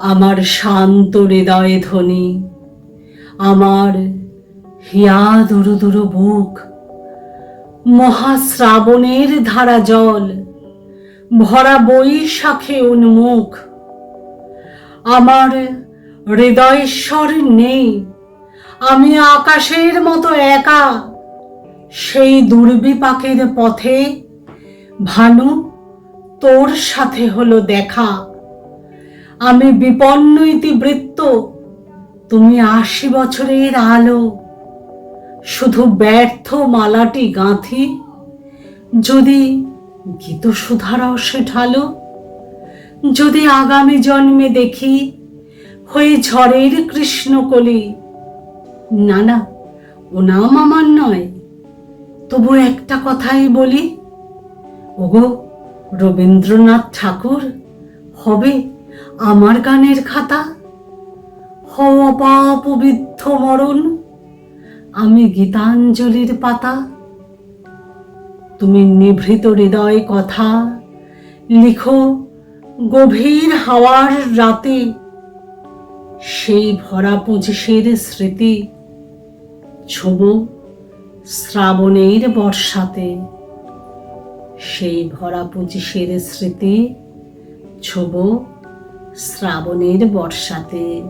আমার শান্ত হৃদয়ে ধ্বনি, আমার হিয়া দুরু দুরু বুক, মহাশ্রাবণের ধারা জল, ভরা বৈশাখে উন্মুখ। আমার হৃদয়েশ্বর নেই, আমি আকাশের মতো একা, সেই দুর্বিপাকের পথে ভানু তোর সাথে হলো দেখা। আমি বিপন্ন ইতিবৃত্ত তুমি আশি বছরের আলো। শুধু ব্যর্থ মালাটি গাঁথি। যদি গীত সুধারসে ঢালো, যদি আগামী জন্মে দেখি হয়ে ঝড়ের কৃষ্ণকলি। না না, ও নাম আমার নয়। তবু একটা কথাই বলি, ওগো রবীন্দ্রনাথ ঠাকুর হবে আমার গানের খাতা। হও মরণ, আমি গীতাঞ্জলির পাতা। তুমি নিভৃত হৃদয় কথা, লিখো গভীর হাওয়ার রাতে। সেই ভরা পঁচিশের স্মৃতি, ছোব শ্রাবণের বর্ষাতে। সেই ভরা পঁচিশের স্মৃতি, ছোব শ্রাবণের বর্ষাতে।